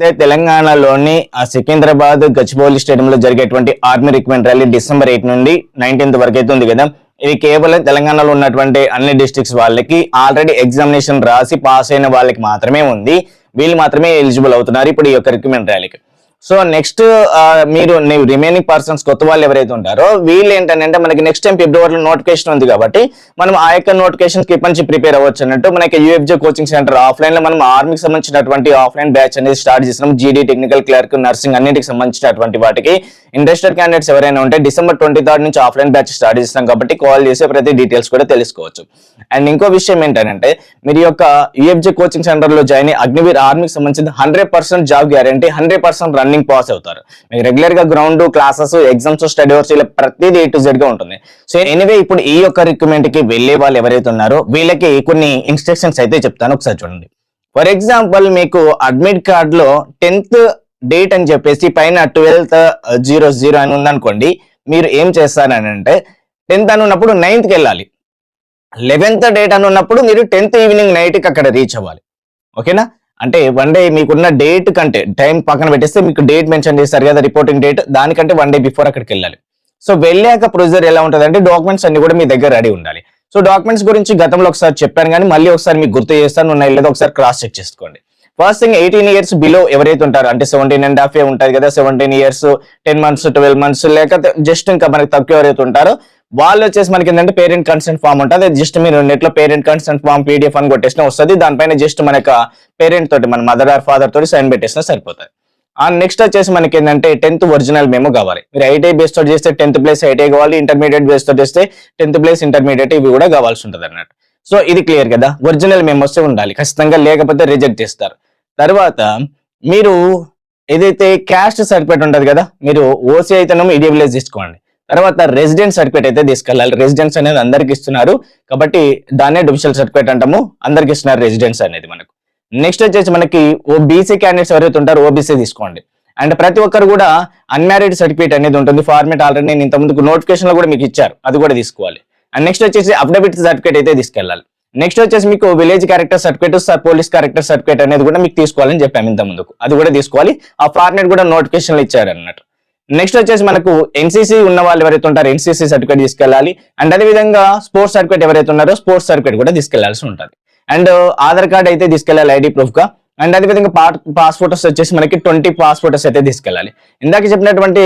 అయితే తెలంగాణలోని ఆ సికింద్రాబాద్ గచ్చిబౌలి స్టేడియంలో జరిగేటువంటి army recruitment rally December eight నుండి నైన్టీన్త్ వరకు అయితే ఉంది కదా. ఇది కేవలం తెలంగాణలో ఉన్నటువంటి అన్ని డిస్ట్రిక్ట్స్ వాళ్ళకి ఆల్రెడీ ఎగ్జామినేషన్ రాసి పాస్ అయిన వాళ్ళకి మాత్రమే ఉంది. వీళ్ళు మాత్రమే ఎలిజిబుల్ అవుతున్నారు ఇప్పుడు ఈ యొక్క రిక్రూట్మెంట్ ర్యాలీకి. సో నెక్స్ట్ మీరు రిమైనింగ్ పర్సన్స్ కొత్త వాళ్ళు ఎవరైతే ఉంటారో వీళ్ళు ఏంటంటే మనకి నెక్స్ట్ టైం ఫిబ్రవరిలో నోటిఫికేషన్ ఉంది కాబట్టి మనం ఆ యొక్క నోటిఫికేషన్కి నుంచి ప్రిపేర్ అవ్వచ్చు అన్నట్టు మనకి యూఎఫ్జే కోచింగ్ సెంటర్ ఆఫ్లైన్లో మనం ఆర్మీకి సంబంధించినటువంటి ఆఫ్లైన్ బ్యాచ్ అనేది స్టార్ట్ చేసినాం జీడీ టెక్నికల్ క్లర్క్ నర్సింగ్ అన్నిటికి సంబంధించినటువంటి వాటికి. ఇంట్రెస్టెడ్ క్యాండిడేట్స్ ఎవరైనా ఉంటే డిసెంబర్ ట్వంటీ థర్డ్ నుంచి ఆఫ్లైన్ బ్యాచ్ స్టార్ట్ చేస్తాం కాబట్టి కాల్ చేసే ప్రతి డీటెయిల్స్ కూడా తెలుసుకోవచ్చు. అండ్ ఇంకో విషయం ఏంటంటే మీరు యొక్క యూఎఫ్జే కోచింగ్ సెంటర్లో జాయిన్ అగ్నివీర్ ఆర్మీకి సంబంధించిన hundred percent job guarantee hundred percent running pass అవుతారు. మీకు రెగ్యులర్గా ground classes exams study hours ఇలా ప్రతిదీ ఏ టు జెడ్గా ఉంటుంది. సో ఎనీవే ఇప్పుడు ఈ యొక్క రిక్రూట్మెంట్కి వెళ్ళే వాళ్ళు ఎవరైతే ఉన్నారో వీళ్ళకి కొన్ని ఇన్స్ట్రక్షన్స్ అయితే చెప్తాను. ఒకసారి చూడండి. ఫర్ ఎగ్జాంపుల్ మీకు అడ్మిట్ కార్డ్లో టెన్త్ డేట్ అని చెప్పేసి పైన ట్వెల్త్ జీరో జీరో అని ఉందనుకోండి మీరు ఏం చేస్తారనంటే టెన్త్ అని ఉన్నప్పుడు నైన్త్కి వెళ్ళాలి. లెవెన్త్ డేట్ అని ఉన్నప్పుడు మీరు టెన్త్ ఈవినింగ్ నైట్కి అక్కడ రీచ్ అవ్వాలి. ఓకేనా అంటే వన్ డే మీకున్న డేట్ కంటే టైం పక్కన పెట్టేస్తే మీకు డేట్ మెన్షన్ చేస్తారు కదా రిపోర్టింగ్ డేట్ దానికంటే వన్ డే బిఫోర్ అక్కడికి వెళ్ళాలి. సో వెళ్ళాక ప్రొసీజర్ ఎలా ఉంటుంది అంటే డాక్యుమెంట్స్ అన్ని కూడా మీ దగ్గర రెడీ ఉండాలి. సో డాక్యుమెంట్స్ గురించి గతంలో ఒకసారి చెప్పాను కానీ మళ్ళీ ఒకసారి మీకు గుర్తు చేస్తాను ఉన్నాయి ఒకసారి క్రాస్ చెక్ చేసుకోండి. First thing eighteen years below ఎవరైతే ఉంటారో అంటే సెవెంటీన్ అండ్ హాఫ్ ఏ ఉంటుంది కదా seventeen years ten months twelve months లేకపోతే జస్ట్ ఇంకా మనకి తక్కువ ఎవరైతే ఉంటారో వాళ్ళు వచ్చేసి మనకి ఏంటంటే పేరెంట్ కన్సెంట్ ఫామ్ ఉంటుంది. జస్ట్ మీరు నెట్లో పేరెంట్ కన్సెంట్ ఫామ్ పీడిఎఫ్ అని కొట్టేసిన వస్తుంది. దానిపైన జస్ట్ మన పేరెంట్ తోటి మన మదర్ ఆర్ ఫాదర్ తోటి సైన్ పెట్టేసినా సరిపోతుంది. ఆ నెక్స్ట్ వచ్చేసి మనకి ఏంటంటే టెన్త్ ఒరిజినల్ మేము కావాలి. మీరు ఐటీఐ బేస్ తోటి చేస్తే టెన్త్ ప్లేస్ ఐటీఐ కావాలి. ఇంటర్మీడియట్ బేస్ తోటి చేస్తే టెన్త్ ప్లేస్ ఇంటర్మీడియట్ ఇవి కూడా కావాల్సి ఉంటుంది అన్నట్టు. సో ఇది క్లియర్ కదా? ఒరిజినల్ మేము వస్తే ఉండాలి. ఖచ్చితంగా లేకపోతే రిజెక్ట్ చేస్తారు. తర్వాత మీరు ఏదైతే క్యాస్ట్ సర్టిఫికేట్ ఉంటుంది కదా మీరు ఓసీ అయితేనేమో ఈడబ్ల్యూఎస్ తీసుకోండి. తర్వాత రెసిడెంట్ సర్టిఫికేట్ అయితే తీసుకెళ్ళాలి. రెసిడెన్స్ అనేది అందరికి ఇస్తున్నారు. కాబట్టి దాన్నే డిఫిషియల్ సర్టిఫికేట్ అంటాము. అందరికి ఇస్తున్నారు రెసిడెన్స్ అనేది మనకు. నెక్స్ట్ వచ్చేసి మనకి ఓ బీసీ క్యాండిడేట్స్ ఎవరైతే ఉంటారో ఓబీసీ తీసుకోండి. అండ్ ప్రతి ఒక్కరు కూడా అన్మ్యారీడ్ సర్టిఫికేట్ అనేది ఉంటుంది. ఫార్మేట్ ఆల్రెడీ నేను ఇంతకుముందుకు నోటిఫికేషన్లో కూడా మీకు ఇచ్చారు. అది కూడా తీసుకోవాలి. అండ్ నెక్స్ట్ వచ్చేసి అఫిడవిట్ సర్టిఫికేట్ అయితే తీసుకెళ్ళాలి. నెక్స్ట్ వచ్చేసి మీకు village character certificate police character certificate అనేది కూడా మీకు తీసుకోవాలని చెప్పాము ఇంత ముందుకు. అది కూడా తీసుకోవాలి. ఆ ఫార్మేట్ కూడా నోటిఫికేషన్లు ఇచ్చారు అన్నట్టు నెక్స్ట్ వచ్చేసి మనకు ఎన్సీసీ ఉన్న వాళ్ళు ఎవరైతే ఉంటారో ఎన్సీసీ సర్టిఫికేట్ తీసుకెళ్ళాలి. అండ్ అదే విధంగా స్పోర్ట్స్ సర్టిఫికేట్ ఎవరైతే ఉన్నారో స్పోర్ట్స్ సర్టిఫికేట్ కూడా తీసుకెళ్ళాల్సి ఉంటుంది. అండ్ ఆధార్ కార్డ్ అయితే తీసుకెళ్ళాలి ఐడి ప్రూఫ్గా. అండ్ అదే విధంగా పాస్ ఫోటోస్ వచ్చేసి మనకి ట్వంటీ పాస్ ఫోటోస్ అయితే తీసుకెళ్ళాలి. ఇందాక చెప్పినటువంటి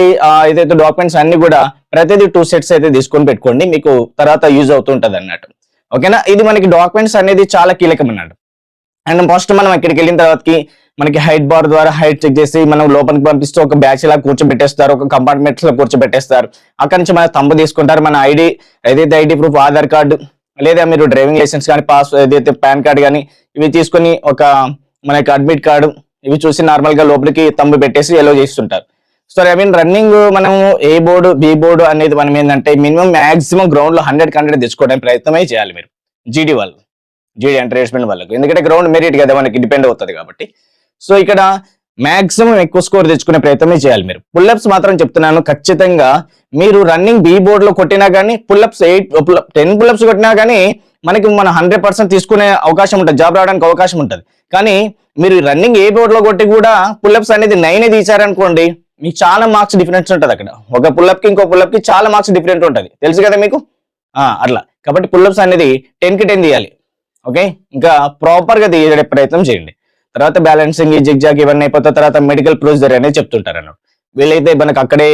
ఏదైతే డాక్యుమెంట్స్ అన్ని కూడా ప్రతిదీ టూ సెట్స్ అయితే తీసుకొని పెట్టుకోండి. మీకు తర్వాత యూజ్ అవుతుంటది అన్నట్టు. ఓకేనా ఇది మనకి డాక్యుమెంట్స్ అనేది చాలా కీలకం అన్నట్టు. అండ్ ఫస్ట్ మనం ఇక్కడికి వెళ్ళిన తర్వాతకి మనకి హైట్ బార్ ద్వారా హైట్ చెక్ చేసి మనం లోపలికి పంపిస్తూ ఒక బ్యాచ్ లా కూర్చోబెట్టేస్తారు ఒక కంపార్ట్మెంట్స్లో కూర్చోబెట్టేస్తారు. అక్కడి నుంచి మన తంబు తీసుకుంటారు మన ఐడి ఏదైతే ఐడి ప్రూఫ్ ఆధార్ కార్డు లేదా మీరు డ్రైవింగ్ లైసెన్స్ కానీ పాస్ ఏదైతే పాన్ కార్డ్ కానీ ఇవి తీసుకొని ఒక మనకి అడ్మిట్ కార్డు ఇవి చూసి నార్మల్గా లోపలికి తంబు పెట్టేసి ఎలో చేస్తుంటారు. సో ఐ మీన్ రన్నింగ్ మనం ఏ బోర్డు బి బోర్డు అనేది మనం ఏంటంటే మినిమం మాక్సిమం గ్రౌండ్లో హండ్రెడ్ హండ్రెడ్ తెచ్చుకోవడానికి ప్రయత్నమే చేయాలి మీరు. జీడీ వాళ్ళు జీడీ ఎంటర్టైన్మెంట్ వాళ్ళకు. ఎందుకంటే గ్రౌండ్ మెరిట్ కదా మనకి డిపెండ్ అవుతుంది కాబట్టి. సో ఇక్కడ మాక్సిమం ఎక్కువ స్కోర్ తెచ్చుకునే ప్రయత్నమే చేయాలి మీరు. పుల్అప్స్ మాత్రం చెప్తున్నాను ఖచ్చితంగా మీరు రన్నింగ్ బి బోర్డ్లో కొట్టినా కానీ పుల్అప్స్ ఎయిట్ టెన్ పుల్అప్స్ కొట్టినా కానీ మనకి మన హండ్రెడ్ పర్సెంట్ తీసుకునే అవకాశం ఉంటుంది జాబ్ రావడానికి అవకాశం ఉంటుంది. కానీ మీరు రన్నింగ్ ఏ బోర్డ్లో కొట్టి కూడా పుల్అప్స్ అనేది నైన్ తీసారనుకోండి మీకు చాలా మార్క్స్ డిఫరెన్స్ ఉంటుంది అక్కడ. ఒక పుల్లప్కి ఇంకో పుల్లప్కి చాలా మార్క్స్ డిఫరెంట్ ఉంటుంది. తెలుసు కదా మీకు? అట్లా. కాబట్టి పుల్అప్స్ అనేది టెన్కి టెన్ తీయాలి. ఓకే ఇంకా ప్రాపర్గా తీయడే ప్రయత్నం చేయండి. తర్వాత బ్యాలెన్సింగ్ జిగ్జాగ్ ఇవన్నీ అయిపోతే తర్వాత మెడికల్ ప్రొసీజర్ అనేది చెప్తుంటారు అన్నమాట. వీళ్ళైతే మనకు అక్కడే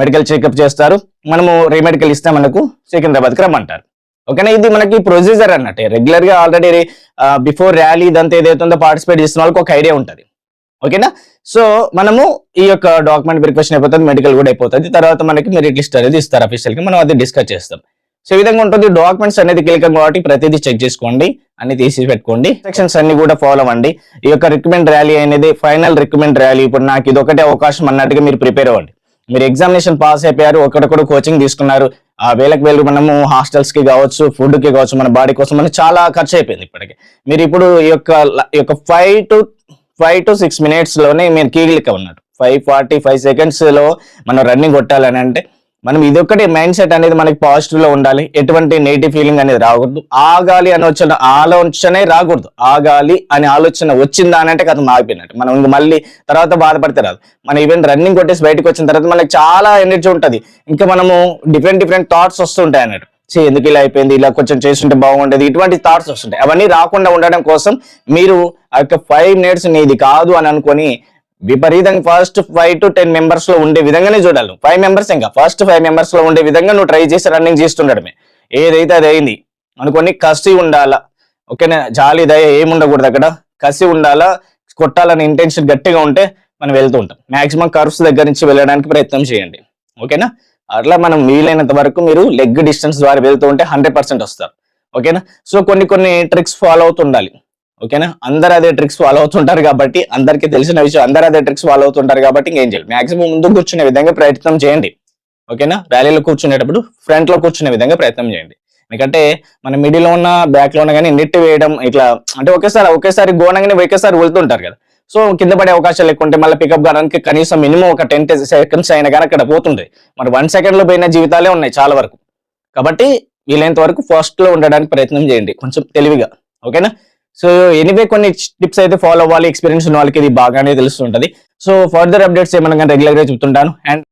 మెడికల్ చెకప్ చేస్తారు. మనము రీమెడికల్ ఇస్తే మనకు సికింద్రాబాద్కి రమ్మంటారు. ఓకేనా? ఇది మనకి ప్రొసీజర్ అన్నట్టు. రెగ్యులర్గా ఆల్రెడీ బిఫోర్ ర్యాలీ ఇదంతా ఏదైతే పార్టిసిపేట్ చేసిన వాళ్ళకి ఒక ఐడియా ఉంటుంది. ఓకేనా? సో మనము ఈ యొక్క డాక్యుమెంట్ వెరిఫికేషన్ అయిపోతుంది మెడికల్ కూడా అయిపోతుంది. తర్వాత మనకి మెరిట్ లిస్ట్ అనేది ఇస్తారు అఫీషియల్గా మనం అది డిస్కస్ చేస్తాం. సో ఈ విధంగా ఉంటుంది. డాక్యుమెంట్స్ అనేది కీలకం కాబట్టి ప్రతిదీ చెక్ చేసుకోండి. అన్ని తీసి పెట్టుకోండి సెక్షన్స్ అన్ని కూడా ఫాలో అవ్వండి. ఈ యొక్క రికమెండ్ ర్యాలీ అనేది ఫైనల్ రికమెండ్ ర్యాలీ ఇప్పుడు నాకు ఇది ఒకటే అవకాశం అన్నట్టుగా మీరు ప్రిపేర్ అవ్వండి. మీరు ఎగ్జామినేషన్ పాస్ అయిపోయారు. ఒకడొకడు కోచింగ్ తీసుకున్నారు. ఆ వేలకు వేలు మనము హాస్టల్స్కి కావచ్చు ఫుడ్కి కావచ్చు మన బాడీ కోసం మనకి చాలా ఖర్చు అయిపోయింది ఇప్పటికి. మీరు ఇప్పుడు ఈ యొక్క ఈ యొక్క five to five to six మినిట్స్లోనే మీరు కీగిలిక ఉన్నట్టు ఫైవ్ ఫార్టీ ఫైవ్ సెకండ్స్లో మనం రన్నింగ్ కొట్టాలని అంటే మనం ఇదొక్కటి మైండ్ సెట్ అనేది మనకి పాజిటివ్లో ఉండాలి. ఎటువంటి నెగిటివ్ ఫీలింగ్ అనేది రాకూడదు. ఆగాలి అని వచ్చిన ఆలోచనే రాకూడదు. ఆగాలి అనే ఆలోచన వచ్చిందా అని అంటే కథ ఆగిపోయినట్టు మనం ఇంక మళ్ళీ తర్వాత బాధపడితే రాదు. మన ఈవెన్ రన్నింగ్ కొట్టేసి బయటకు వచ్చిన తర్వాత మనకి చాలా ఎనర్జీ ఉంటుంది. ఇంకా మనము డిఫరెంట్ డిఫరెంట్ థాట్స్ వస్తుంటాయి అన్నట్టు. చే ఎందుకు ఇలా అయిపోయింది? ఇలా కొంచెం చేస్తుంటే బాగుండేది. ఇటువంటి థాట్స్ వస్తుంటాయి. అవన్నీ రాకుండా ఉండడం కోసం మీరు ఆ యొక్క ఫైవ్ మినిట్స్ నీది కాదు అని అనుకొని విపరీతంగా ఫస్ట్ ఫైవ్ టు టెన్ మెంబర్స్లో ఉండే విధంగానే చూడాలి. ఫైవ్ మెంబర్స్ ఇంకా. ఫస్ట్ ఫైవ్ మెంబర్స్లో ఉండే విధంగా నువ్వు ట్రై చేసి రన్నింగ్ చేస్తుండడమే. ఏదైతే అది అయింది. అనుకొని కసి ఉండాలా. ఓకేనా? జాలి దయ ఏముండకూడదు అక్కడ. కసి ఉండాలా. కొట్టాలని ఇంటెన్షన్ గట్టిగా ఉంటే మనం వెళ్తూ ఉంటాం. మాక్సిమం కర్వ్స్ దగ్గర నుంచి వెళ్ళడానికి ప్రయత్నం చేయండి. ఓకేనా? అట్లా మనం వీలైనంత వరకు మీరు లెగ్ డిస్టెన్స్ ద్వారా వెళ్తూ ఉంటే హండ్రెడ్ పర్సెంట్ వస్తారు. ఓకేనా? సో కొన్ని కొన్ని ట్రిక్స్ ఫాలో అవుతుండాలి. ఓకేనా? అందరు అదే ట్రిక్స్ ఫాలో అవుతుంటారు కాబట్టి అందరికీ తెలిసిన విషయం అందరు అదే ట్రిక్స్ ఫాలో అవుతుంటారు కాబట్టి ఇంకేం చేయాలి? మాక్సిమం ముందు కూర్చునే విధంగా ప్రయత్నం చేయండి. ఓకేనా? ర్యాలీలో కూర్చునేటప్పుడు ఫ్రంట్లో కూర్చునే విధంగా ప్రయత్నం చేయండి. ఎందుకంటే మన మిడిల్లో ఉన్న బ్యాక్లో ఉన్న కానీ నెట్ వేయడం ఇట్లా అంటే ఒకేసారి ఒకేసారి గోనంగానే ఒకేసారి వెళ్తుంటారు కదా. సో కింద పడే అవకాశాలు ఎక్కువ ఉంటే మళ్ళీ పికప్ కావడానికి కనీసం మినిమం ఒక టెన్ సెకండ్స్ అయినా కానీ అక్కడ పోతుంది మరి వన్ సెకండ్లో పోయిన జీవితాలే ఉన్నాయి చాలా వరకు. కాబట్టి వీలైనంత వరకు ఫస్ట్లో ఉండడానికి ప్రయత్నం చేయండి. కొంచెం తెలివిగా. ఓకేనా? సో ఎనీవే కొన్ని టిప్స్ అయితే ఫాలో అవ్వాలి. ఎక్స్పీరియన్స్ ఉన్న వాళ్ళకి ఇది బాగానే తెలుస్తుంటది. సో ఫర్దర్ అప్డేట్స్ ఏమైనా రెగ్యులర్గా చెప్తుంటాను. అండ్